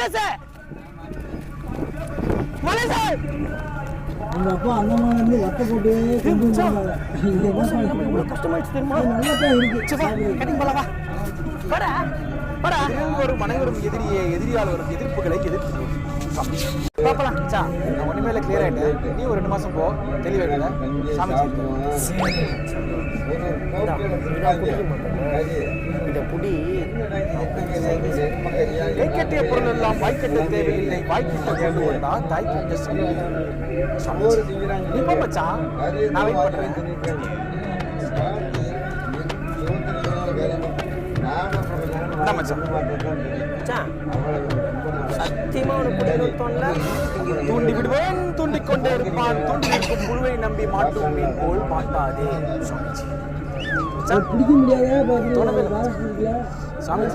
மலேசே மலேசே உங்க அப்பா அந்த மாதிரி இருந்து வத்த போட்டு கஷ்டமாயிடுச்சு தெரியுமா? நல்லா தான் இருக்கு. சரி, வா, கட்டிங் போலாம் வா. வாடா வாடா. ஒரு மனைவரும் எதிரியை எதிரியால் வரும் எதிர்ப்புகளை எதிர்த்து. பாப்பலாம் சா. நான் ஒண்ணுமே இல்லை கிளியர் ஆயிட்டேன். நீ ஒரு ரெண்டு மாசம் போ. தெளிவாயிடுங்க சாமி இந்த புடி கை கட்டிய பொருள் எல்லாம் வாய்க்கட்ட தேவையில்லை. வாய்க்கிட்ட கொண்டு வந்தா தாய் கிட்ட சொல்லி நீ போ மச்சான் நான் வெயிட் பண்றேன். தூண்டி விடுவேன் தூண்டிக் கொண்டே இருப்பான். தூண்டி இருக்கும் புழுவை நம்பி மாட்டும் மீன் போல் மாட்டாதே பிடிக்க முடியாத? சாமி